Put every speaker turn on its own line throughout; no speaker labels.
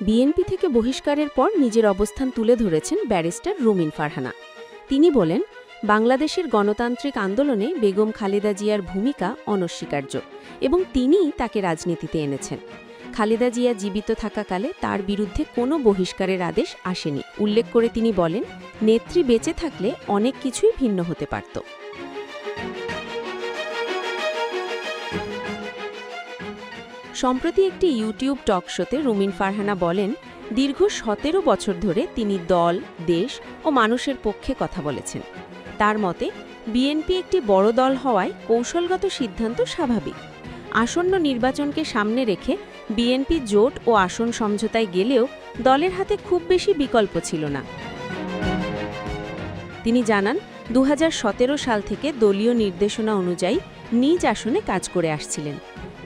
BNP থেকে বহিষ্কারের পর নিজের অবস্থান তুলে ধরেছেন ব্যারিস্টার রুমিন ফারহানা। তিনি বলেন, বাংলাদেশের গণতান্ত্রিক আন্দোলনে বেগম খালেদা জিয়ার ভূমিকা অনস্বীকার্য এবং তিনিই তাকে রাজনীতিতে এনেছেন। খালেদা জিয়া জীবিত থাকাকালে তার বিরুদ্ধে কোনো বহিষ্কারের আদেশ আসেনি। উল্লেখ করে তিনি বলেন, নেত্রী বেঁচে থাকলে অনেক কিছুই ভিন্ন হতে পারত। সম্প্রতি একটি ইউটিউব টক শোতে রুমিন ফারহানা বলেন, দীর্ঘ সতেরো বছর ধরে তিনি দল, দেশ ও মানুষের পক্ষে কথা বলেছেন। তার মতে, বিএনপি একটি বড় দল হওয়ায় কৌশলগত সিদ্ধান্ত স্বাভাবিক। আসন্ন নির্বাচনকে সামনে রেখে বিএনপি জোট ও আসন সমঝোতায় গেলেও দলের হাতে খুব বেশি বিকল্প ছিল না। তিনি জানান দু হাজার সতেরো সাল থেকে দলীয় নির্দেশনা অনুযায়ী নিজ আসনে কাজ করে আসছিলেন।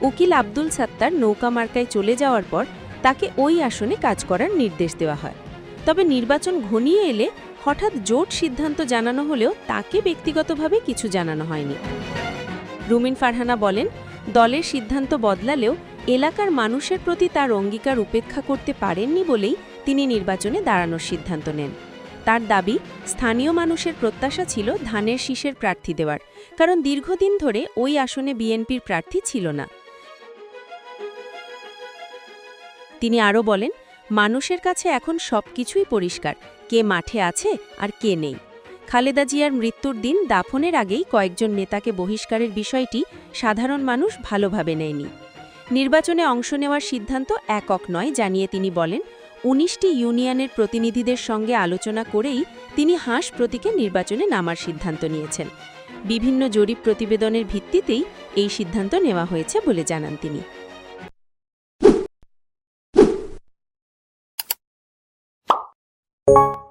উকিল আব্দুল সাত্তার নৌকা মার্কায় চলে যাওয়ার পর তাকে ওই আসনে কাজ করার নির্দেশ দেওয়া হয়। তবে নির্বাচন ঘনিয়ে এলে হঠাৎ জোট সিদ্ধান্ত জানানো হলেও তাকে ব্যক্তিগতভাবে কিছু জানানো হয়নি। রুমিন ফারহানা বলেন, দলের সিদ্ধান্ত বদলালেও এলাকার মানুষের প্রতি তার অঙ্গীকার উপেক্ষা করতে পারেননি বলেই তিনি নির্বাচনে দাঁড়ানোর সিদ্ধান্ত নেন। তার দাবি, স্থানীয় মানুষের প্রত্যাশা ছিল ধানের শীষের প্রার্থী দেওয়ার, কারণ দীর্ঘদিন ধরে ওই আসনে বিএনপির প্রার্থী ছিল না। তিনি আরও বলেন, মানুষের কাছে এখন সবকিছুই পরিষ্কার, কে মাঠে আছে আর কে নেই। খালেদা জিয়ার মৃত্যুর দিন দাফনের আগেই কয়েকজন নেতাকে বহিষ্কারের বিষয়টি সাধারণ মানুষ ভালোভাবে নেয়নি। নির্বাচনে অংশ নেওয়ার সিদ্ধান্ত একক নয়, জানিয়ে তিনি বলেন, উনিশটি ইউনিয়নের প্রতিনিধিদের সঙ্গে আলোচনা করেই তিনি হাঁস প্রতীকে নির্বাচনে নামার সিদ্ধান্ত নিয়েছেন। বিভিন্ন জরিপ প্রতিবেদনের ভিত্তিতেই এই সিদ্ধান্ত নেওয়া হয়েছে বলে জানান তিনি।
You